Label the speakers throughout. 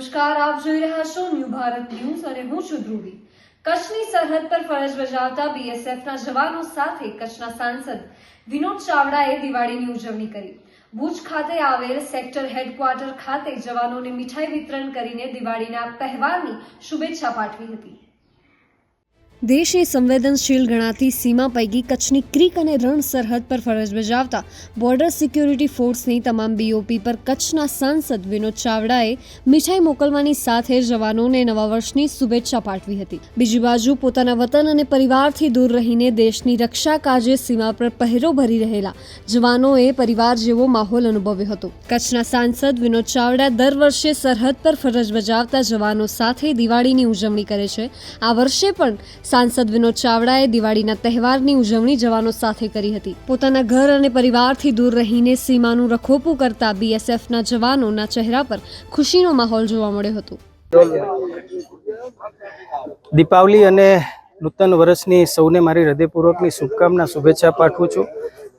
Speaker 1: નમસ્કાર, આપ જોઈ રહ્યા છો ન્યૂ ભારત ન્યૂઝ અને હું છું ધ્રુવી. કચ્છની સરહદ પર ફરજ બજાવતા બીએસએફના જવાનો સાથે કચ્છના સાંસદ વિનોદ ચાવડાએ દિવાળીની ઉજવણી કરી. ભુજ ખાતે આવેલ સેક્ટર હેડક્વાર્ટર ખાતે જવાનોને મીઠાઈ વિતરણ કરીને દિવાળીના તહેવારની શુભેચ્છા પાઠવી હતી. દેશની સંવેદનશીલ ગણાતી સીમા પૈકી કચ્છની ક્રીક અને રણ સરહદ પર ફરજ બજાવતા બોર્ડર સિક્યોરિટી ફોર્સની તમામ બીઓપી પર કચ્છના સાંસદ વિનોદ ચાવડાએ મીઠાઈ મોકલવાની સાથે જવાનોને નવા વર્ષની શુભેચ્છા પાઠવી હતી. બીજી બાજુ પોતાના વતન અને પરિવારથી દૂર રહીને દેશની રક્ષા કાજે સીમા પર પહેરો ભરી રહેલા જવાનોએ પરિવાર જેવો માહોલ અનુભવ્યો હતો. કચ્છના સાંસદ વિનોદ ચાવડા દર વર્ષે સરહદ પર ફરજ બજાવતા જવાનો સાથે દિવાળીની ઉજવણી કરે છે. આ વર્ષે પણ સાંસદ વિનોદ ચાવડાએ દિવાળીના તહેવારની ઉજવણી જવાનો સાથે કરી હતી. પોતાના ઘર અને પરિવારથી દૂર રહીને સીમાનું રખોપું કરતા બીએસએફના જવાનોના ચહેરા પર ખુશીનો માહોલ જોવા મળ્યો હતો.
Speaker 2: દીપાવલી અને નૂતન વર્ષની સૌને મારી હૃદયપૂર્વકની શુભકામના, શુભેચ્છા પાઠવું છું.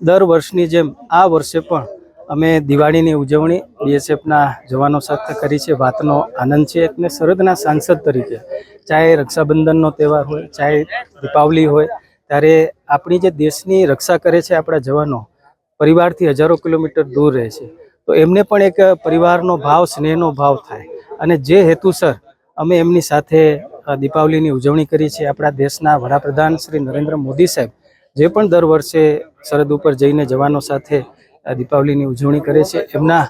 Speaker 2: દર વર્ષની જેમ આ વર્ષે પણ અમે દિવાળીની ઉજવણી બીએસએફના જવાનો સાથે કરી છે. વાતનો આનંદ છે અને સરહદના સાંસદ તરીકે, ચાહે રક્ષાબંધનનો તહેવાર હોય, ચાહે દીપાવલી હોય, ત્યારે આપણી જે દેશની રક્ષા કરે છે આપણા જવાનો, પરિવારથી હજારો કિલોમીટર દૂર રહે છે. તો એમને પણ એક પરિવારનો ભાવ, સ્નેહનો ભાવ થાય. અને જે હેતુસર અમે એમની સાથે દીપાવલીની ઉજવણી કરી છે, આપણા દેશના વડાપ્રધાન શ્રી નરેન્દ્ર મોદી સાહેબ, જે પણ દર વર્ષે સરહદ ઉપર જઈને જવાનો સાથે દીપાવલીની ઉજવણી કરે છે. એમના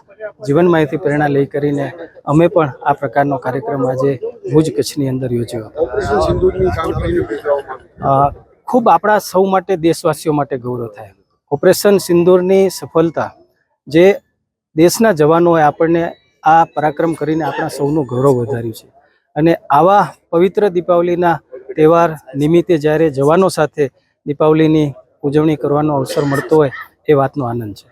Speaker 2: જીવનમાંથી પ્રેરણા લઈ કરીને અમે પણ આ પ્રકારનો કાર્યક્રમ આજે ભુજ કચ્છની અંદર યોજ્યો. ખૂબ આપણા સૌ માટે, દેશવાસીઓ માટે ગૌરવ થાય. ઓપરેશન સિંદૂરની સફળતા જે દેશના જવાનોએ આપણને આ પરાક્રમ કરીને આપણા સૌનું ગૌરવ વધાર્યું છે. અને આવા પવિત્ર દીપાવલીના તહેવાર નિમિત્તે જ્યારે જવાનો સાથે દીપાવલીની ઉજવણી કરવાનો અવસર મળતો હોય, એ વાતનો આનંદ છે.